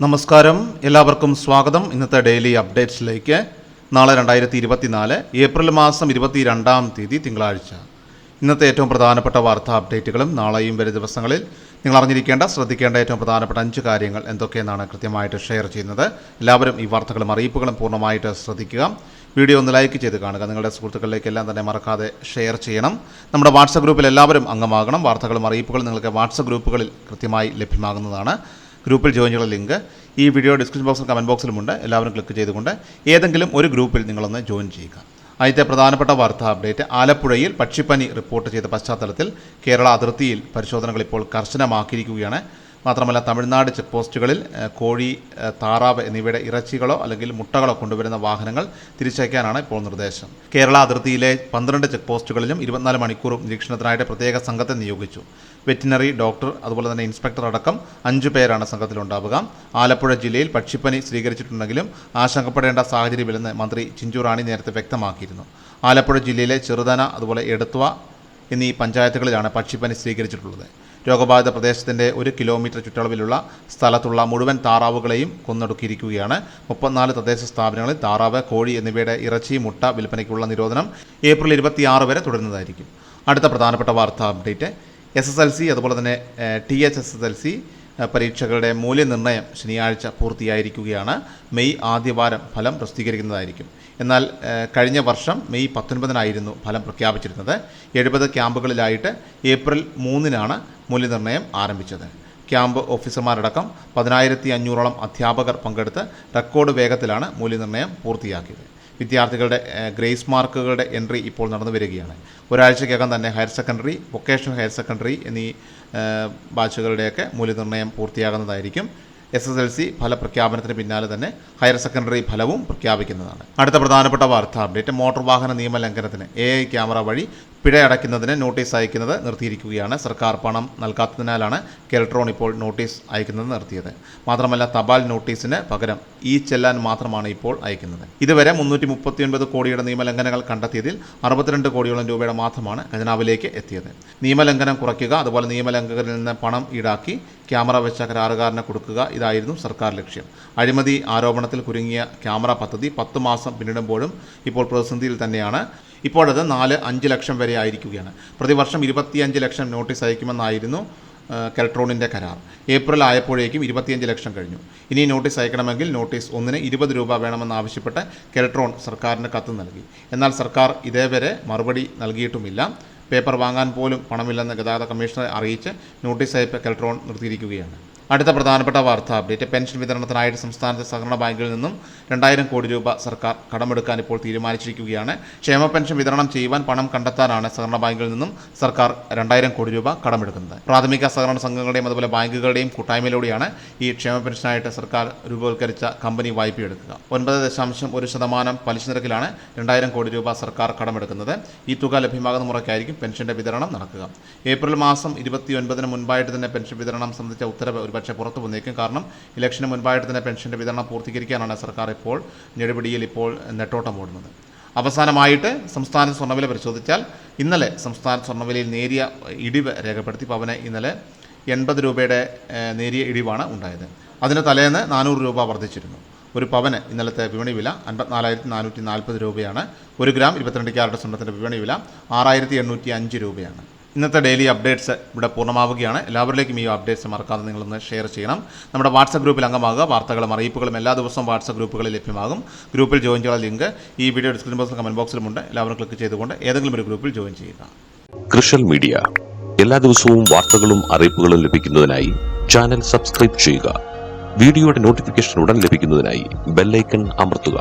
നമസ്കാരം. എല്ലാവർക്കും സ്വാഗതം. ഇന്നത്തെ ഡെയിലി അപ്ഡേറ്റ്സിലേക്ക്. നാളെ രണ്ടായിരത്തി ഇരുപത്തിനാല് ഏപ്രിൽ മാസം ഇരുപത്തി രണ്ടാം തീയതി തിങ്കളാഴ്ച. ഇന്നത്തെ ഏറ്റവും പ്രധാനപ്പെട്ട വാർത്താ അപ്ഡേറ്റുകളും നാളെയും വരും ദിവസങ്ങളിൽ. നിങ്ങൾ അറിഞ്ഞിരിക്കേണ്ട ശ്രദ്ധിക്കേണ്ട ഏറ്റവും പ്രധാനപ്പെട്ട അഞ്ച് കാര്യങ്ങൾ എന്തൊക്കെയെന്നാണ് കൃത്യമായിട്ട് ഷെയർ ചെയ്യുന്നത്. എല്ലാവരും ഈ വാർത്തകളും അറിയിപ്പുകളും പൂർണമായിട്ട് ശ്രദ്ധിക്കുക. വീഡിയോ ഒന്ന് ലൈക്ക് ചെയ്ത് കാണുക. നിങ്ങളുടെ സുഹൃത്തുക്കളിലേക്ക് എല്ലാം തന്നെ മറക്കാതെ ഷെയർ ചെയ്യണം. നമ്മുടെ വാട്സപ്പ് ഗ്രൂപ്പിൽ എല്ലാവരും അംഗമാകണം. വാർത്തകളും അറിയിപ്പുകളും നിങ്ങൾക്ക് വാട്സപ്പ് ഗ്രൂപ്പുകളിൽ കൃത്യമായി ലഭ്യമാകുന്നതാണ്. ഗ്രൂപ്പിൽ ജോയിൻ ചെയ്യാനുള്ള ലിങ്ക് ഈ വീഡിയോ ഡിസ്ക്രിപ്ഷൻ ബോക്സിൽ കമന്റ് ബോക്സിലുമുണ്ട് എല്ലാവരും ക്ലിക്ക് ചെയ്തുകൊണ്ട് ഏതെങ്കിലും ഒരു ഗ്രൂപ്പിൽ നിങ്ങളൊന്ന് ജോയിൻ ചെയ്യുക. ആദ്യത്തെ പ്രധാനപ്പെട്ട വാർത്താ അപ്ഡേറ്റ് ആലപ്പുഴയിൽ പക്ഷിപ്പനി റിപ്പോർട്ട് ചെയ്ത പശ്ചാത്തലത്തിൽ കേരള അതിർത്തിയിൽ പരിശോധനകൾ ഇപ്പോൾ കർശനമാക്കിയിരിക്കുകയാണ്. മാത്രമല്ല തമിഴ്നാട് ചെക്ക് പോസ്റ്റുകളിൽ കോഴി താറാവ് എന്നിവയുടെ ഇറച്ചികളോ അല്ലെങ്കിൽ മുട്ടകളോ കൊണ്ടുവരുന്ന വാഹനങ്ങൾ തിരിച്ചയക്കാനാണ് ഇപ്പോൾ നിർദ്ദേശം. കേരള അതിർത്തിയിലെ പന്ത്രണ്ട് ചെക്ക് പോസ്റ്റുകളിലും ഇരുപത്തിനാല് മണിക്കൂറും നിരീക്ഷണത്തിനായിട്ട് പ്രത്യേക സംഘത്തെ നിയോഗിച്ചു. വെറ്റിനറി ഡോക്ടർ അതുപോലെ തന്നെ ഇൻസ്പെക്ടർ അടക്കം അഞ്ചു പേരാണ് സംഘത്തിലുണ്ടാവുക. ആലപ്പുഴ ജില്ലയിൽ പക്ഷിപ്പനി സ്ഥിരീകരിച്ചിട്ടുണ്ടെങ്കിലും ആശങ്കപ്പെടേണ്ട സാഹചര്യമില്ലെന്ന് മന്ത്രി ചിഞ്ചുറാണി നേരത്തെ വ്യക്തമാക്കിയിരുന്നു. ആലപ്പുഴ ജില്ലയിലെ ചെറുതന അതുപോലെ എടുത്വ എന്നീ പഞ്ചായത്തുകളിലാണ് പക്ഷിപ്പനി സ്ഥിരീകരിച്ചിട്ടുള്ളത്. രോഗബാധിത പ്രദേശത്തിന്റെ ഒരു കിലോമീറ്റർ ചുറ്റളവിലുള്ള സ്ഥലത്തുള്ള മുഴുവൻ താറാവുകളെയും കൊന്നൊടുക്കിയിരിക്കുകയാണ്. മുപ്പത്തിനാല് തദ്ദേശ സ്ഥാപനങ്ങളിൽ താറാവ് കോഴി എന്നിവയുടെ ഇറച്ചി മുട്ട വിൽപ്പനയ്ക്കുള്ള നിരോധനം ഏപ്രിൽ ഇരുപത്തിയാറ് വരെ തുടരുന്നതായിരിക്കും. അടുത്ത പ്രധാനപ്പെട്ട വാർത്താ update. S S L C അതുപോലെ തന്നെ T H S S L C പരീക്ഷകളുടെ മൂല്യനിർണയം ശനിയാഴ്ച പൂർത്തിയായിരിക്കുകയാണ്. മെയ് ആദ്യവാരം ഫലം പ്രസിദ്ധീകരിക്കുന്നതായിരിക്കും. എന്നാൽ കഴിഞ്ഞ വർഷം മെയ് പത്തൊൻപതിനായിരുന്നു ഫലം പ്രഖ്യാപിച്ചിരുന്നത്. എഴുപത് ക്യാമ്പുകളിലായിട്ട് ഏപ്രിൽ മൂന്നിനാണ് മൂല്യനിർണയം ആരംഭിച്ചത്. ക്യാമ്പ് ഓഫീസർമാരടക്കം പതിനായിരത്തി അഞ്ഞൂറോളം അധ്യാപകർ പങ്കെടുത്ത് റെക്കോർഡ് വേഗത്തിലാണ് മൂല്യനിർണയം പൂർത്തിയാക്കിയത്. വിദ്യാർത്ഥികളുടെ ഗ്രേസ് മാർക്കുകളുടെ എൻട്രി ഇപ്പോൾ നടന്നു വരികയാണ്. ഒരാഴ്ചയ്ക്കകം തന്നെ higher secondary vocational higher secondary എന്നീ ബാച്ചുകളുടെയൊക്കെ മൂല്യനിർണയം പൂർത്തിയാകുന്നതായിരിക്കും. എസ് എസ് എൽ സി ഫലപ്രഖ്യാപനത്തിന് പിന്നാലെ തന്നെ ഹയർ സെക്കൻഡറി ഫലവും പ്രഖ്യാപിക്കുന്നതാണ്. അടുത്ത പ്രധാനപ്പെട്ട വാർത്താ അപ്ഡേറ്റ് മോട്ടോർ വാഹന നിയമ ലംഘനത്തിന് എ ഐ ക്യാമറ വഴി പിഴ അടയ്ക്കുന്നതിന് നോട്ടീസ് അയക്കുന്നത് നിർത്തിയിരിക്കുകയാണ്. സർക്കാർ പണം നൽകാത്തതിനാലാണ് കെൽട്രോൺ ഇപ്പോൾ നോട്ടീസ് അയക്കുന്നത് നിർത്തിയത്. മാത്രമല്ല തപാൽ നോട്ടീസിന് പകരം ഈ ചെല്ലാൻ മാത്രമാണ് ഇപ്പോൾ അയക്കുന്നത്. ഇതുവരെ മുന്നൂറ്റി മുപ്പത്തിയൊൻപത് കോടിയുടെ നിയമലംഘനങ്ങൾ കണ്ടെത്തിയതിൽ അറുപത്തിരണ്ട് കോടിയോളം രൂപയുടെ മാത്രമാണ് ഖജനാവിലേക്ക് എത്തിയത്. നിയമലംഘനം കുറയ്ക്കുക അതുപോലെ നിയമലംഘകരിൽ നിന്ന് പണം ഈടാക്കി ക്യാമറ വെച്ച കരാറുകാരനെ കൊടുക്കുക ഇതായിരുന്നു സർക്കാർ ലക്ഷ്യം. അഴിമതി ആരോപണത്തിൽ കുരുങ്ങിയ ക്യാമറ പദ്ധതി പത്ത് മാസം പിന്നിടുമ്പോഴും ഇപ്പോൾ പ്രതിസന്ധിയിൽ തന്നെയാണ്. ഇപ്പോഴത് നാല് അഞ്ച് ലക്ഷം വരെ ആയിരിക്കുകയാണ്. പ്രതിവർഷം ഇരുപത്തിയഞ്ച് ലക്ഷം നോട്ടീസ് അയക്കുമെന്നായിരുന്നു കെൽട്രോണിന്റെ കരാർ. ഏപ്രിൽ ആയപ്പോഴേക്കും ഇരുപത്തിയഞ്ച് ലക്ഷം കഴിഞ്ഞു. ഇനി നോട്ടീസ് അയക്കണമെങ്കിൽ നോട്ടീസ് ഒന്നിന് ഇരുപത് രൂപ വേണമെന്നാവശ്യപ്പെട്ട് കെൽട്രോൺ സർക്കാരിന് കത്ത് നൽകി. എന്നാൽ സർക്കാർ ഇതേവരെ മറുപടി നൽകിയിട്ടുമില്ല. പേപ്പർ വാങ്ങാൻ പോലും പണമില്ലെന്ന് ഗതാഗത കമ്മീഷണറെ അറിയിച്ച് നോട്ടീസ് അയപ്പ് കെൽട്രോൺ നിർത്തിയിരിക്കുകയാണ്. അടുത്ത പ്രധാനപ്പെട്ട വാർത്താ. അപ്ഡേറ്റ് പെൻഷൻ വിതരണത്തിനായിട്ട് സംസ്ഥാനത്തെ സഹകരണ ബാങ്കുകളിൽ നിന്നും രണ്ടായിരം കോടി രൂപ സർക്കാർ കടമെടുക്കാൻ ഇപ്പോൾ തീരുമാനിച്ചിരിക്കുകയാണ്. ക്ഷേമ പെൻഷൻ വിതരണം ചെയ്യുവാൻ പണം കണ്ടെത്താനാണ് സഹകരണ ബാങ്കുകളിൽ നിന്നും സർക്കാർ രണ്ടായിരം കോടി രൂപ കടമെടുക്കുന്നത്. പ്രാഥമിക സഹകരണ സംഘങ്ങളുടെയും അതുപോലെ ബാങ്കുകളുടെയും കൂട്ടായ്മയിലൂടെയാണ് ഈ ക്ഷേമ പെൻഷനായിട്ട് സർക്കാർ രൂപവത്കരിച്ച കമ്പനി വായ്പയെടുക്കുക ഒൻപത് ദശാംശം ഒരു ശതമാനം പലിശ നിരക്കിലാണ് രണ്ടായിരം കോടി രൂപ സർക്കാർ കടമെടുക്കുന്നത്. ഈ തുക ലഭ്യമാകുന്ന മുറയ്ക്കായിരിക്കും പെൻഷന്റെ വിതരണം നടക്കുക. ഏപ്രിൽ മാസം ഇരുപത്തി ഒൻപതിന് മുൻപായിട്ട് തന്നെ പെൻഷൻ വിതരണം സംബന്ധിച്ച ഉത്തരവ് ഒരുപക്ഷെ പുറത്തു വന്നേക്കും. കാരണം ഇലക്ഷന് മുൻപായിട്ട് തന്നെ പെൻഷന്റെ വിതരണം പൂർത്തീകരിക്കാനാണ് സർക്കാർ ഇപ്പോൾ ഞെടുപിടിയിൽ ഇപ്പോൾ നെട്ടോട്ടം ഓടുന്നത്. അവസാനമായിട്ട് സംസ്ഥാന സ്വർണവില പരിശോധിച്ചാൽ ഇന്നലെ സംസ്ഥാന സ്വർണവിലയിൽ നേരിയ ഇടിവ് രേഖപ്പെടുത്തി. പവന് ഇന്നലെ എൺപത് രൂപയുടെ നേരിയ ഇടിവാണ് ഉണ്ടായത്. അതിന് തലേന്ന് നാനൂറ് രൂപ വർദ്ധിച്ചിരുന്നു. ഒരു പവന് ഇന്നലത്തെ വിപണി വില അൻപത്തിനാലായിരത്തി നാനൂറ്റി നാൽപ്പത് രൂപയാണ്. ഒരു ഗ്രാം ഇരുപത്തിരണ്ട് ക്യാരറ്റ് സ്വർണത്തിന്റെ വിപണി വില ആറായിരത്തി എണ്ണൂറ്റി അഞ്ച് രൂപയാണ്. ഇന്നത്തെ ഡെയിലി അപ്ഡേറ്റ്സ് ഇവിടെ പൂർണമാവുകയാണ്. എല്ലാവരിലേക്കും ഈ അപ്ഡേറ്റ്സ് മറക്കാതെ നിങ്ങളൊന്ന് ഷെയർ ചെയ്യണം. നമ്മുടെ വാട്സപ്പ് ഗ്രൂപ്പിൽ അംഗമാകുക. വാർത്തകളും അറിയിപ്പുകളും എല്ലാ ദിവസവും വാട്സപ്പ് ഗ്രൂപ്പുകളിൽ ലഭ്യമാകും. ഗ്രൂപ്പിൽ ജോയിൻ ചെയ്യാനുള്ള ലിങ്ക് ഈ വീഡിയോ ഡിസ്ക്രിപ്ഷൻ ബോക്സിലും കമന്റ് ബോക്സിലുമുണ്ട് എല്ലാവരും ക്ലിക്ക് ചെയ്തുകൊണ്ട് ഏതെങ്കിലും ഒരു ഗ്രൂപ്പിൽ ജോയിൻ ചെയ്യുക. കൃഷൽ മീഡിയ എല്ലാ ദിവസവും വാർത്തകളും അറിയിപ്പുകളും ലഭിക്കുന്നതിനായി ചാനൽ സബ്സ്ക്രൈബ് ചെയ്യുക. വീഡിയോയുടെ നോട്ടിഫിക്കേഷൻ ഉടൻ ലഭിക്കുന്നതിനായി ബെല്ലൈക്കൺ അമർത്തുക.